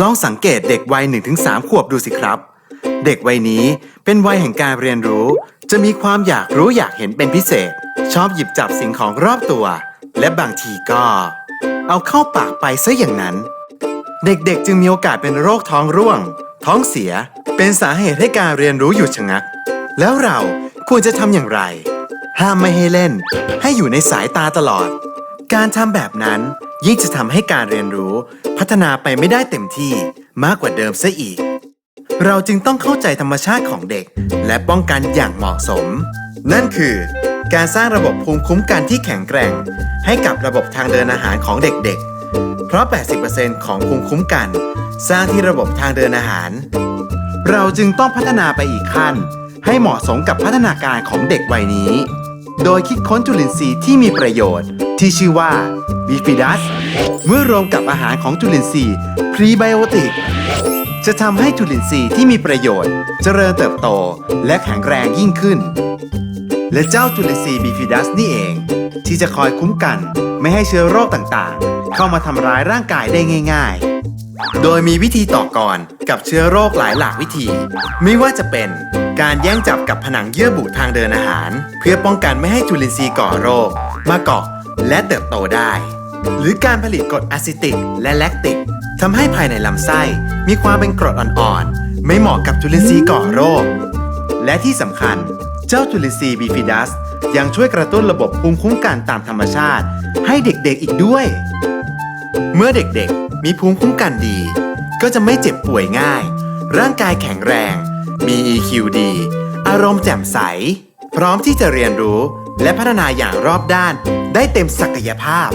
ลองสังเกตเด็กวัย 1-3 ขวบดูสิครับ เด็กวัยนี้เป็นวัยแห่งการเรียนรู้ จะมีความอยากรู้อยากเห็นเป็นพิเศษ ชอบหยิบจับสิ่งของรอบตัว และบางทีก็ เอาเข้าปากไปซะอย่างนั้น เด็กๆ จึงมีโอกาสเป็นโรคท้องร่วง ท้องเสียเป็นสาเหตุให้การเรียนรู้หยุดชะงัก แล้วเราควรจะทำอย่างไร ห้ามไม่ให้เล่น ให้อยู่ในสายตาตลอด การทำแบบนั้นยิ่งจะทำให้การเรียนรู้พัฒนาไปไม่ได้เต็มที่มากกว่าเดิมซะอีก เราจึงต้องเข้าใจธรรมชาติของเด็ก และป้องกันอย่างเหมาะสม นั่นคือ การสร้างระบบภูมิคุ้มกันที่แข็งแกร่ง ให้กับระบบทางเดินอาหารของเด็กๆ เพราะ 80%ของภูมิคุ้มกัน สร้างที่ระบบทางเดินอาหาร เราจึงต้องพัฒนาไปอีกขั้น ให้เหมาะสมกับพัฒนาการของเด็กวัยนี้ โดยคิดค้นจุลินทรีย์ที่มีประโยชน์ ที่ชื่อว่า Bifidas เมื่อรวมกับอาหารของจุลินทรีย์พรีไบโอติก จะทำให้จุลินทรีย์ที่มีประโยชน์ เจริญเติบโตและแข็งแรงยิ่งขึ้น และเจ้าจุลินทรีย์บีฟิดัสนี่เอง ที่จะคอยคุ้มกันไม่ให้เชื้อโรคต่างๆ เข้ามาทำร้ายร่างกายได้ง่าย ๆ โดยมีวิธีต่อกรกับเชื้อโรคหลายหลากวิธี ไม่ว่าจะเป็นการแย่งจับกับผนังเยื่อบุทางเดินอาหาร เพื่อป้องกันไม่ให้จุลินทรีย์ก่อโรค มาเกาะ และเติบโตได้ หรือการผลิตกรดอะซิติกและแลคติกทำให้ภายในลำไส้มีความเป็นกรดอ่อนๆ ไม่เหมาะกับจุลินทรีย์ก่อโรค และที่สำคัญเจ้าจุลินทรีย์บีฟิดัสยังช่วยกระตุ้นระบบภูมิคุ้มกันตามธรรมชาติ ให้เด็กๆอีกด้วย เมื่อเด็กๆมีภูมิคุ้มกันดี ก็จะไม่เจ็บป่วยง่าย ร่างกายแข็งแรง มี EQ ดี อารมณ์แจ่มใส พร้อมที่จะเรียนรู้และพัฒนาอย่างรอบด้าน ได้เต็มศักยภาพ